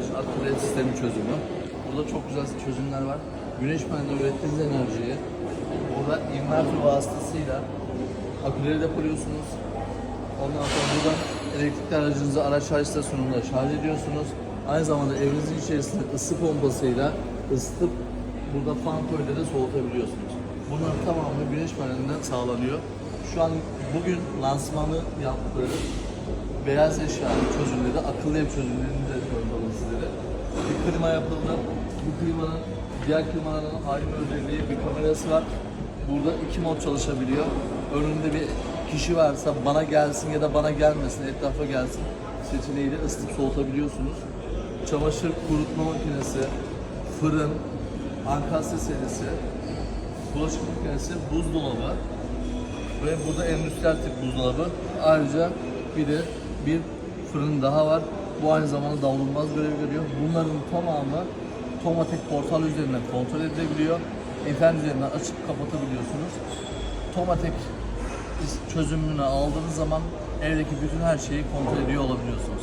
enerji ev sistemi çözümü. Burada çok güzel çözümler var. Güneş paneli ürettiğiniz enerjiyi burada inverter vasıtasıyla akülere depoluyorsunuz. Ondan sonra buradan elektrikli aracınızı araç şarj istasyonunda şarj ediyorsunuz. Aynı zamanda evinizin içerisinde ısı pompasıyla ısıtıp burada fan koyuyla da soğutabiliyorsunuz. Bunların tamamı güneş panelinden sağlanıyor. Şu an bugün lansmanı yaptığı beyaz eşya çözümleri, akıllı ev çözümlerini de tanıtalım sizlere. Bir klima yapıldı. Bu klimanın diğer klimaların aynı özelliği bir kamerası var. Burada iki mod çalışabiliyor. Önünde bir kişi varsa bana gelsin ya da bana gelmesin, etrafa gelsin seçeneğiyle ısıtıp soğutabiliyorsunuz. Çamaşır kurutma makinesi, fırın, ankastre serisi, bulaşık makinesi, buzdolabı ve burada endüstriyel tip buzdolabı. Ayrıca bir de bir fırın daha var. Bu aynı zamanda davulunmaz görev görüyor. Bunların tamamı Tomatek portal üzerinden kontrol edilebiliyor. İnternet üzerinden açıp kapatabiliyorsunuz. Tomatek çözümünü aldığınız zaman evdeki bütün her şeyi kontrol ediyor olabiliyorsunuz.